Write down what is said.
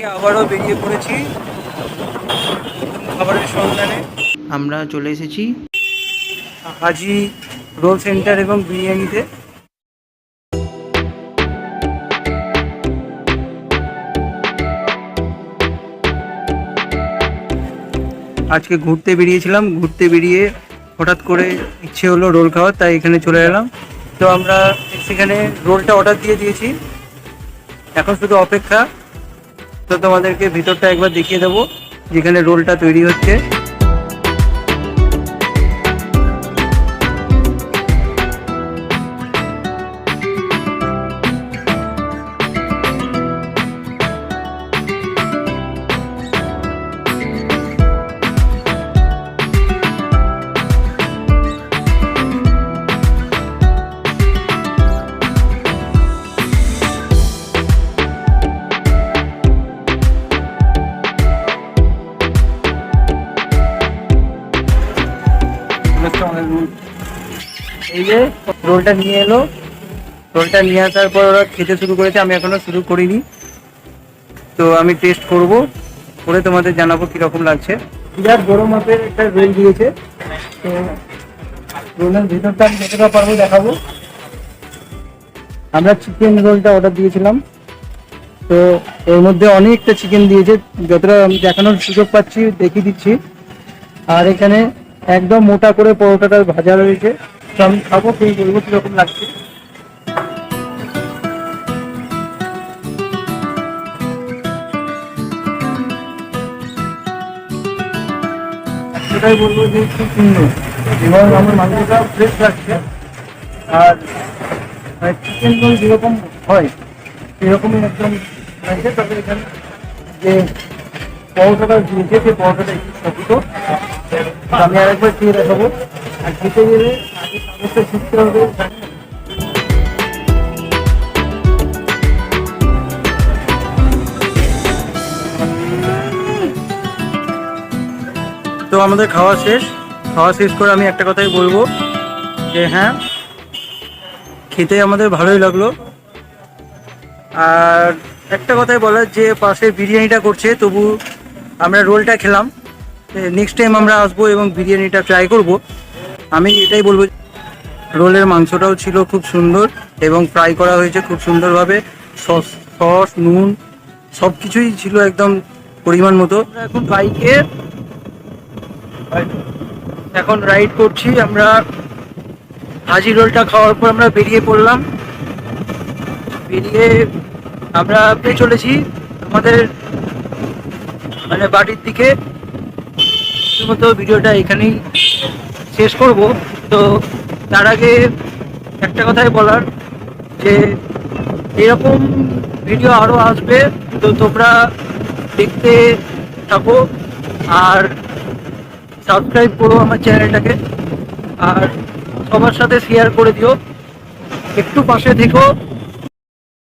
আজকে আবারও বেরিয়ে পড়েছি খাবারের সন্ধানে। আমরা চলে এসেছি। হাজি রোল সেন্টার এবং বিরিয়ানিতে। আজকে ঘুরতে বেরিয়েছিলাম ঘুরতে বেরিয়ে হঠাৎ করে ইচ্ছে হলো রোল খাওয়ার তাই এখানে চলে এলাম। তো আমরা সেখানে রোলটা অর্ডার দিয়ে দিয়েছি। এখন শুধু অপেক্ষা তো তোমাদেরকে ভিতরটা একবার দেখিয়ে দেবো যেখানে রোলটা তৈরি হচ্ছে। এই যে রোলটা নিয়ে এলো। রোলটা নিয়ে আসার পর ওরা খেতে শুরু করেছে, আমি এখনও শুরু করিনি। তো আমি টেস্ট করব, করে তোমাদের জানাব কীরকম লাগছে। বিরাট বড় মাপের একটা রোল দিয়েছে। তো রোলের ভিতরটা আমি যতটা পারব দেখাবো। আমরা চিকেন রোলটা অর্ডার দিয়েছিলাম। তো এর মধ্যে অনেকটা চিকেন দিয়েছে, যতটা আমি দেখানোর সুযোগ পাচ্ছি, দেখিয়ে দিচ্ছি। আর এখানে একদম মোটা করে পরোটাটা ভাজা রয়েছে। তো আমি খাব, খেয়ে বলব কীরকম লাগছে। সেটাই বলব যে খুব সুন্দর এবং আমার মাংসটা ফ্রেশ লাগছে। আর চিকেন রোল যেরকম হয়, সেরকমই একদম লাগছে তবে এখানে যে পরোটাটা দিয়েছে, সেই পরোটাটা একটু শক্ত। আমি আরেকবার খেয়ে দেখাবো আর খেতে গেলে শিখতে হবে। তো আমাদের খাওয়া শেষ। খাওয়া শেষ করে আমি একটা কথাই বলব যে হ্যাঁ খেতে আমাদের ভালোই লাগল। আর একটা কথাই বলার যে, পাশে বিরিয়ানিটা করছে, তবু আমরা রোলটা খেলাম। নেক্সট টাইম আমরা আসব এবং বিরিয়ানিটা ট্রাই করব, আমি এটাই বলব রোলের মাংসটাও ছিল খুব সুন্দর এবং ফ্রাই করা হয়েছে খুব সুন্দরভাবে। সস সস, নুন সব কিছুই ছিল একদম পরিমাণ মতো। এখন বাইকে, এখন রাইড করছি, আমরা হাজি রোলটা খাওয়ার পর আমরা বেরিয়ে পড়লাম। বেরিয়ে আমরা চলেছি আমাদের মানে বাড়ির দিকে। মতো ভিডিওটা এখানেই শেষ করব। তো তার আগে একটা কথাই বলার, যে এরকম ভিডিও আরও আসবে, তো তোমরা দেখতে থাকো আর সাবস্ক্রাইব করো আমার চ্যানেলটাকে, আর সবার সাথে শেয়ার করে দিও। একটু পাশে থেকো।